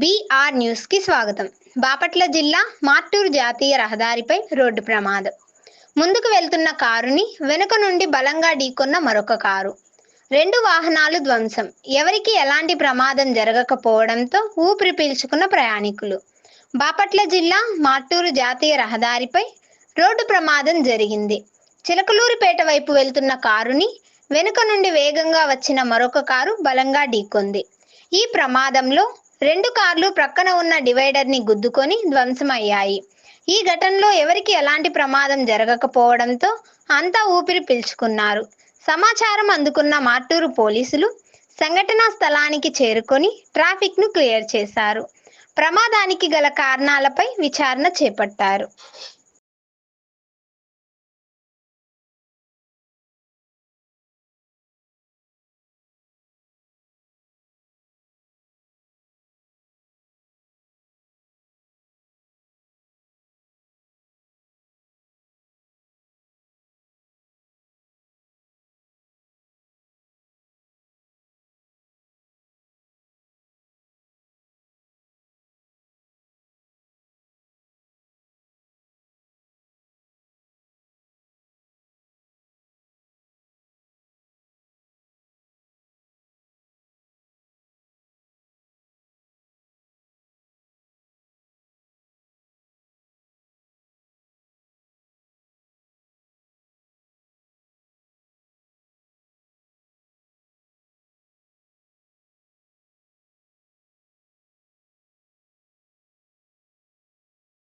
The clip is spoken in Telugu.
బీఆర్ న్యూస్కి స్వాగతం. బాపట్ల జిల్లా మార్టూరు జాతీయ రహదారిపై రోడ్డు ప్రమాదం. ముందుకు వెళ్తున్న కారుని వెనుక నుండి బలంగా ఢీకొన్న మరొక కారు. రెండు వాహనాలు ధ్వంసం. ఎవరికి ఎలాంటి ప్రమాదం జరగకపోవడంతో ఊపిరి పీల్చుకున్న ప్రయాణికులు. బాపట్ల జిల్లా మార్టూరు జాతీయ రహదారిపై రోడ్డు ప్రమాదం జరిగింది. చిలకలూరిపేట వైపు వెళ్తున్న కారుని వెనుక నుండి వేగంగా వచ్చిన మరొక కారు బలంగా ఢీకొంది. ఈ ప్రమాదంలో రెండు కార్లు ప్రక్కన ఉన్న డివైడర్ని గుద్దుకొని ధ్వంసమయ్యాయి. ఈ ఘటనలో ఎవరికి ఎలాంటి ప్రమాదం జరగకపోవడంతో అంతా ఊపిరి పీల్చుకున్నారు. సమాచారం అందుకున్న మార్టూరు పోలీసులు సంఘటనా స్థలానికి చేరుకొని ట్రాఫిక్ను క్లియర్ చేశారు. ప్రమాదానికి గల కారణాలపై విచారణ చేపట్టారు.